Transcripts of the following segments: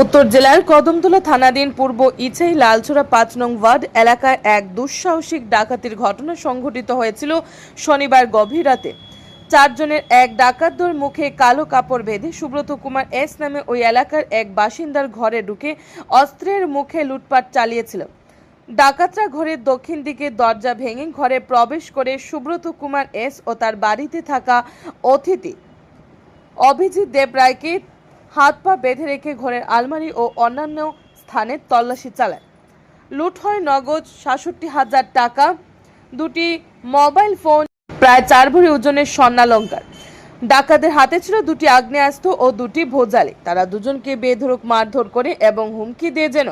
উত্তর জেলার কদমতলা থানাধীন পূর্ব ইছাই লালচূড়া পাঁচ নং ওয়ার্ড এলাকায় এক দুঃসাহসিক ডাকাতির ঘটনা সংঘটিত হয়েছিল শনিবার গভীর রাতে। চারজনের এক ডাকাতদের মুখে কালো কাপড় বেঁধে সুব্রত কুমার এস নামে ওই এলাকার এক বাসিন্দার ঘরে ঢুকে অস্ত্রের মুখে লুটপাট চালিয়েছিল। ডাকাতরা ঘরের দক্ষিণ দিকে দরজা ভেঙে ঘরে প্রবেশ করে সুব্রত কুমার এস ও তার বাড়িতে থাকা অতিথি অভিজিৎ দেবরায়কে হাত পা বেঁধে রেখে ঘরের আলমারি ও অন্যান্য স্থানে তল্লাশি চালায়। লুট হয় নগদ সাতষট্টি হাজার টাকা, দুটি মোবাইল ফোন, প্রায় চার ভরি ওজনের স্বর্ণালঙ্কার। ডাকাতের হাতে ছিল দুটি আগ্নেয়াস্ত্র ও দুটি ভোজালি। তারা দুজনকে বেধরক মারধর করে এবং হুমকি দিয়ে যেন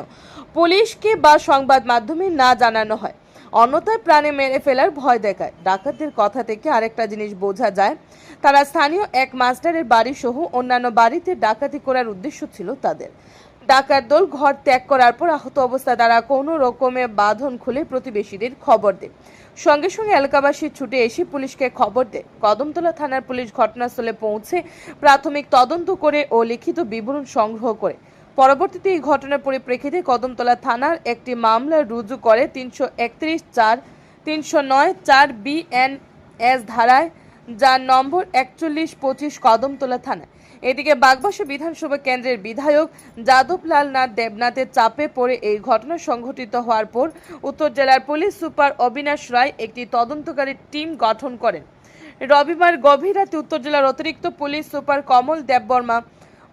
পুলিশকে বা সংবাদ মাধ্যমে না জানানো হয়। অন্যথায় প্রাণে মেরে ফেলার ভয় দেখায়। ডাকাতদের কথা থেকে আরেকটা জিনিস বোঝা যায়। তারা স্থানীয় এক মাস্টারের বাড়ি সহ অন্যান্য বাড়িতে ডাকাতি করার উদ্দেশ্য ছিল তাদের। ডাকাত দল ঘর ত্যাগ করার পর আহত অবস্থায় তারা কোনো রকমে বাঁধন খুলে প্রতিবেশীদের খবর দেয়। সঙ্গে সঙ্গে এলাকাবাসী ছুটে এসে পুলিশকে খবর দেয়। কদমতলা থানার পুলিশ ঘটনাস্থলে পৌঁছে প্রাথমিক তদন্ত করে ও লিখিত বিবরণ সংগ্রহ করে। পরবর্তীতে এই ঘটনার পরিপ্রেক্ষিতে কদমতলা থানার একটি মামলা রুজু করে তিনশো একত্রিশ চার, তিনশো নয় চার বিএনএস ধারায়, যার নম্বর একচল্লিশ পঁচিশ কদমতলা থানা এদিকে বাগবাসা বিধানসভা কেন্দ্রের বিধায়ক যাদবলাল নাথ দেবনাথের চাপে পড়ে এই ঘটনা সংঘটিত হওয়ার পর উত্তর জেলার পুলিশ সুপার অবিনাশ রায় একটি তদন্তকারী টিম গঠন করেন। রবিবার গভীর রাতে উত্তর জেলার অতিরিক্ত পুলিশ সুপার কমল দেববর্মা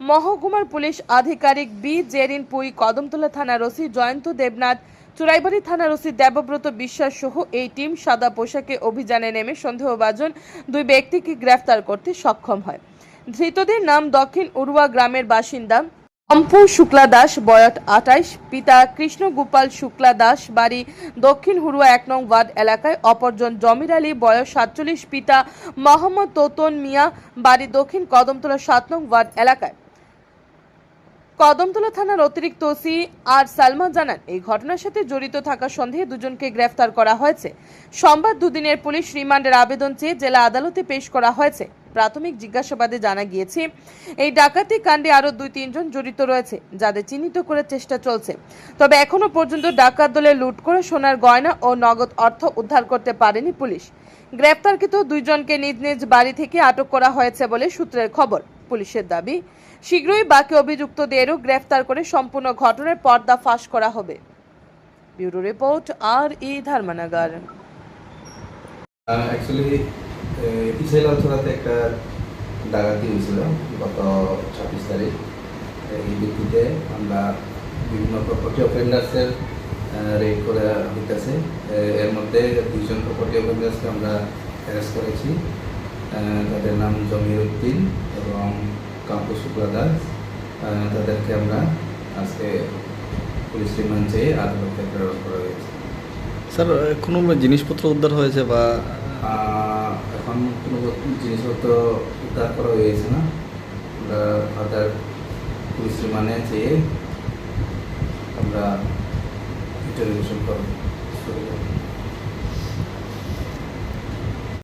মহকুমার পুলিশ আধিকারিক বি জেরিন পুই, কদমতলা থানার ওসি জয়ন্ত দেবনাথ, চুরাইবাড়ি থানার ওসি দেবব্রত বিশ্বাস সহ এই টিম সাদা পোশাকে অভিযানে নেমে সন্দেহভাজন দুই ব্যক্তিকে গ্রেফতার করতে সক্ষম হয়। ধৃতদের নাম দক্ষিণ উড়ুয়া গ্রামের বাসিন্দা অম্পু শুক্লা দাস, বয়স আটাইশ পিতা কৃষ্ণ গোপাল শুক্লা দাস, বাড়ি দক্ষিণ হুড়ুয়া এক নং ওয়ার্ড এলাকায়, অপরজন জমির আলী, বয়স সাতচল্লিশ, পিতা মোহাম্মদ তোতন মিয়া, বাড়ি দক্ষিণ কদমতলা সাত নং ওয়ার্ড এলাকায়। কদমতলা থানার অতিরিক্ত ওসি আর সালমান জানান, এই ঘটনার সাথে জড়িত থাকা সন্দেহে দুজনকে গ্রেফতার করা হয়েছে। সোমবার দুদিনের পুলিশ রিমান্ডের আবেদন চেয়ে জেলা আদালতে পেশ করা হয়েছে। প্রাথমিক জিজ্ঞাসাবাদে জানা গিয়েছে, এই ডাকাতি কাণ্ডে আরও দুই, তিনজন জড়িত রয়েছে, যাদের চিহ্নিত করার চেষ্টা চলছে। তবে এখনও পর্যন্ত ডাকাত দলে লুট করে সোনার গয়না ও নগদ অর্থ উদ্ধার করতে পারেনি পুলিশ। গ্রেপ্তারকৃত দুইজনকে নিজ নিজ বাড়ি থেকে আটক করা হয়েছে বলে সূত্রের খবর। পুলিশের দাবি শীঘ্রই বাকি অভিযুক্তদেরও গ্রেফতার করে সম্পূর্ণ ঘটনার পর্দা ফাঁস করা হবে। Bureau report, R E Dharmanagar. Actually একটা ডাকাতি হয়েছিল গত ছাব্বিশ তারিখ। এই ভিত্তিতে আমরা বিভিন্ন প্রপার্টি অফেন্ডার্সের রেড করে হইতেছে এর মধ্যে দুইজন প্রপার্টি অফেন্ডার্সকে আমরা অ্যারেস্ট করেছি। তাদের নাম জমির উদ্দিন এবং কাম্পু শুক্লা দাস তাদেরকে আমরা আজকে পুলিশ রিমান্ড চেয়ে আদালতে প্রেরণ করা হয়েছে। স্যার কোনো জিনিসপত্র উদ্ধার হয়েছে বা এখন কোনো জিনিসপত্র উদ্ধার করা হয়েছে না। আমরা পুলিশ রিমান্ডে চেয়ে আমরা ইন্টারভিউশন করব